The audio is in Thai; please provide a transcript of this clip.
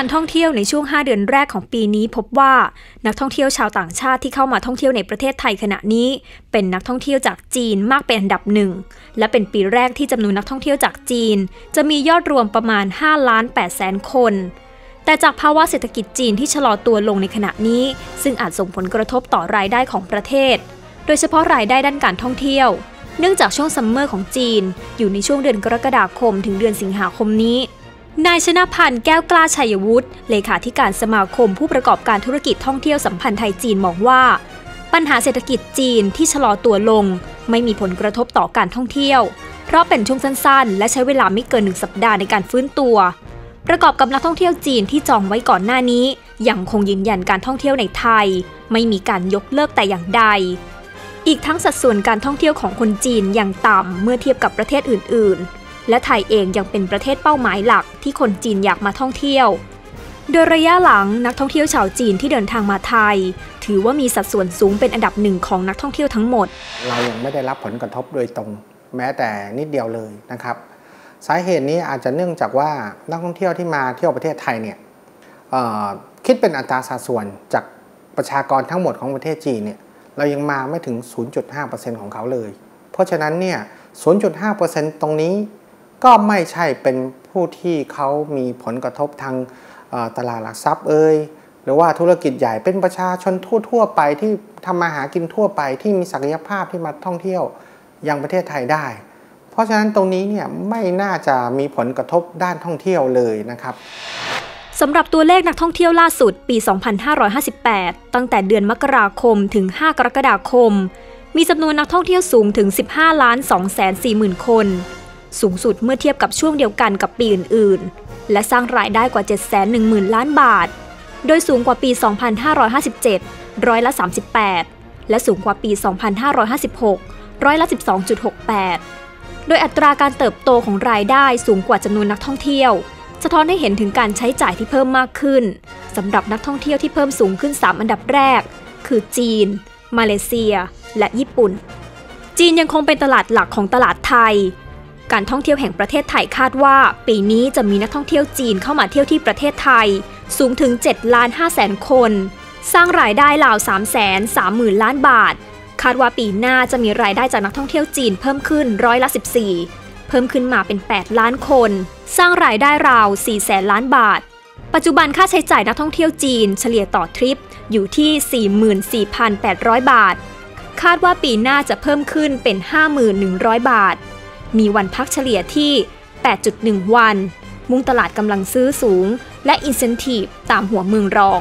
การท่องเที่ยวในช่วง 5 เดือนแรกของปีนี้ พบว่านักท่องเที่ยวชาวต่างชาติที่เข้ามาท่องเที่ยวในประเทศไทยขณะนี้ เป็นนักท่องเที่ยวจากจีนมากเป็นอันดับหนึ่งและเป็นปีแรกที่จำนวนนักท่องเที่ยวจากจีน จะมียอดรวมประมาณ5ล้าน8แสนคน แต่จากภาวะเศรษฐกิจจีนที่ชะลอตัวลงในขณะนี้ ซึ่งอาจส่งผลกระทบต่อรายได้ของประเทศ โดยเฉพาะรายได้ด้านการท่องเที่ยว เนื่องจากช่วงซัมเมอร์ของจีน อยู่ในช่วงเดือนกรกฎาคมถึงเดือนสิงหาคมนี้ นายชนะพันธ์แก้วกล้าชัยวุฒิเลขาธิการสมาคมผู้ประกอบการธุรกิจท่องเที่ยวสัมพันธ์ไทยจีนมองว่า ปัญหาเศรษฐกิจจีนที่ชะลอตัวลง ไม่มีผลกระทบต่อการท่องเที่ยว เพราะเป็นช่วงสั้นๆ และใช้เวลาไม่เกินหนึ่งสัปดาห์ในการฟื้นตัว ประกอบกับนักท่องเที่ยวจีนที่จองไว้ก่อนหน้านี้ ยังคงยืนยันการท่องเที่ยวในไทย ไม่มีการยกเลิกแต่อย่างใด อีกทั้งสัดส่วนการท่องเที่ยวของคนจีนยังต่ำเมื่อเทียบกับประเทศอื่น ๆ และไทยเองยังเป็นประเทศเป้าหมายหลักที่คนจีนอยากมาท่องเที่ยว โดยระยะหลังนักท่องเที่ยวชาวจีนที่เดินทางมาไทย ถือว่ามีสัดส่วนสูงเป็นอันดับหนึ่งของนักท่องเที่ยวทั้งหมด เรายังไม่ได้รับผลกระทบโดยตรง แม้แต่นิดเดียวเลยนะครับ สาเหตุนี้อาจจะเนื่องจากว่านักท่องเที่ยวที่มาเที่ยวประเทศไทยเนี่ยคิดเป็นอัตราสัดส่วนจากประชากรทั้งหมดของประเทศจีนเนี่ยเรายังมาไม่ถึง 0.5%ของเขาเลย เพราะฉะนั้นเนี่ย 0.5%ตรงนี้ ก็ไม่ใช่เป็นผู้ที่เขามีผลกระทบทางตลาดหลักทรัพย์เอ่ยหรือว่าธุรกิจใหญ่เป็นประชาชนทั่ว ๆ ไปที่ทำมาหากินทั่วไปที่มีศักยภาพที่มาท่องเที่ยวยังประเทศไทยได้ เพราะฉะนั้นตรงนี้เนี่ยไม่น่าจะมีผลกระทบด้านท่องเที่ยวเลยนะครับสำหรับตัวเลขนักท่องเที่ยวล่าสุดปี 2558 ตั้งแต่เดือนมกราคมถึง 5 กรกฎาคม มีจำนวนนักท่องเที่ยวสูงถึง 15 ล้าน2 4 0 0 0 0 คน สูงสุดเมื่อเทียบกับช่วงเดียวกันกับปีอื่นๆ และสร้างรายได้กว่า 710,000 ล้านบาท โดยสูงกว่าปี 2557 ร้อยละ 38 และสูงกว่าปี 2556 ร้อยละ 12.68 โดยอัตราการเติบโตของรายได้สูงกว่าจำนวนนักท่องเที่ยว สะท้อนให้เห็นถึงการใช้จ่ายที่เพิ่มมากขึ้นสำหรับนักท่องเที่ยวที่เพิ่มสูงขึ้น 3 อันดับแรก คือจีน มาเลเซีย และญี่ปุ่น จีนยังคงเป็นตลาดหลักของตลาดไทย การท่องเที่ยวแห่งประเทศไทยคาดว่า ปีนี้จะมีนักท่องเที่ยวจีนเข้ามาเที่ยวที่ประเทศไทย สูงถึง7ล้าน5แสนคน สร้างรายได้ราว3แสน3หมื่นล้านบาท คาดว่าปีหน้าจะมีรายได้จากนักท่องเที่ยวจีนเพิ่มขึ้นร้อยละ 14 เพิ่มขึ้นมาเป็น 8 ล้านคน สร้างรายได้ราว4แสนล้านบาท ปัจจุบันค่าใช้จ่ายนักท่องเที่ยวจีนเฉลี่ยต่อทริปอยู่ที่ 44,800 บาท คาดว่าปีหน้าจะเพิ่มขึ้นเป็น 5,100 บาท มีวันพักเฉลี่ยที่ 8.1 วัน มุ่งตลาดกำลังซื้อสูง และอินเซนティブตามหัวเมืองรอง